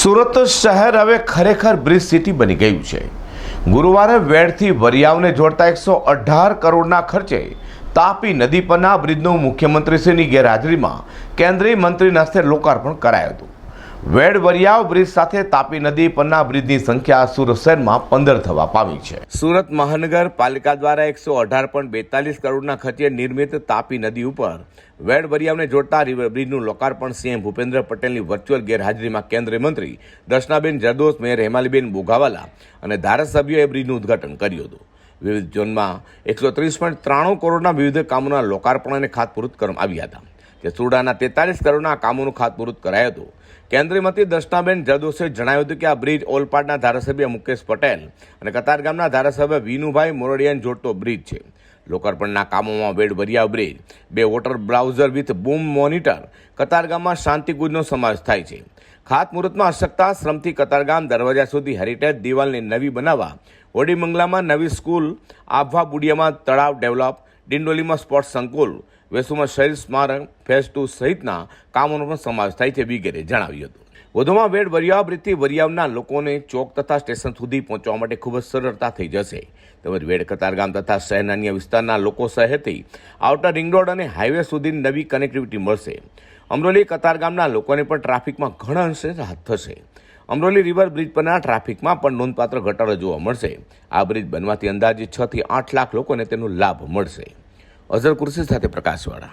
સુરત શહેર હવે ખરેખર બ્રિજ સિટી બની ગયું છે. ગુરુવારે વેડથી વરિયાવને જોડતા એકસો અઢાર કરોડના ખર્ચે તાપી નદી પરના બ્રિજનું મુખ્યમંત્રીશ્રીની ગેરહાજરીમાં કેન્દ્રીય મંત્રીના હસ્તે લોકાર્પણ કરાયું હતું. વેડ વરિયાવ બ્રિજ સાથે તાપી નદી પરના બ્રિજની સંખ્યા સુરત શહેરમાં પંદર થવા પામી છે. સુરત મહાનગરપાલિકા દ્વારા એકસો અઢાર પોઈન્ટ બેતાલીસ કરોડના ખર્ચે નિર્મિત તાપી નદી ઉપર વેડ વરિયાવને જોડતા રિવર બ્રિજનું લોકાર્પણ સીએમ ભૂપેન્દ્ર પટેલની વર્ચ્યુઅલ ગેરહાજરીમાં કેન્દ્રીય મંત્રી દર્શનાબેન જરદોસ, મેયર હેમાલીબેન બોઘાવાલા અને ધારાસભ્યોએ બ્રિજનું ઉદ્ઘાટન કર્યું હતું. વિવિધ ઝોનમાં એકસો ત્રીસ પોઈન્ટ ત્રાણું કરોડના વિવિધ કામોના લોકાર્પણ અને ખાતમુહૂર્ત કરવામાં આવ્યા હતા. જે સુરડાના તેતાલીસ કરોડના કામોનું ખાતમુહૂર્ત કરાયું હતું. કેન્દ્રીય મંત્રી દર્શનાબેન જરદોસે જણાવ્યું હતું કે આ બ્રિજ ઓલપાડના ધારાસભ્ય મુકેશ પટેલ અને કતારગામના ધારાસભ્ય વિનુભાઈ મોરડિયાને જોડતો બ્રિજ છે. લોકાર્પણના કામોમાં વેડ વરિયા બ્રિજ, બે water browser with boom monitor કતારગામમાં શાંતિકુંજનો સમાવેશ થાય છે. ખાતમુહૂર્તમાં અશક્તા, શ્રમથી કતારગામ દરવાજા સુધી હેરિટેજ દિવાલને નવી બનાવવા હોડીમંગલામાં નવી સ્કૂલ આભવા બુડિયામાં તળાવ ડેવલપ ડિંડોલીમાં સ્પોર્ટ્સ સંકુલ, વેસુમાં શહેર સ્મારક ફેઝ ટુ સહિતના કામોનો પણ સમાવેશ થાય છે વગેરે જણાવ્યું હતું. વધુમાં વેડ વરિયાવ રીતથી વરિયાવના લોકોને ચોક તથા સ્ટેશન સુધી પહોંચવા માટે ખૂબ જ સરળતા થઈ જશે. તેમજ વેડ કતારગામ તથા શહેરના અન્ય વિસ્તારના લોકો શહેરથી આઉટર રિંગ રોડ અને હાઈવે સુધી નવી કનેક્ટિવિટી મળશે. અમરોલી કતારગામના લોકોને પણ ટ્રાફિકમાં ઘણા અંશે રાહત થશે. અમરોલી રિવર બ્રિજ પરના ટ્રાફિકમાં પણ નોંધપાત્ર ઘટાડો જોવા મળશે. આ બ્રિજ બનવાથી અંદાજે છ થી આઠ લાખ લોકોને તેનો લાભ મળશે. અઝર કુર્સી સાથે પ્રકાશવાળા.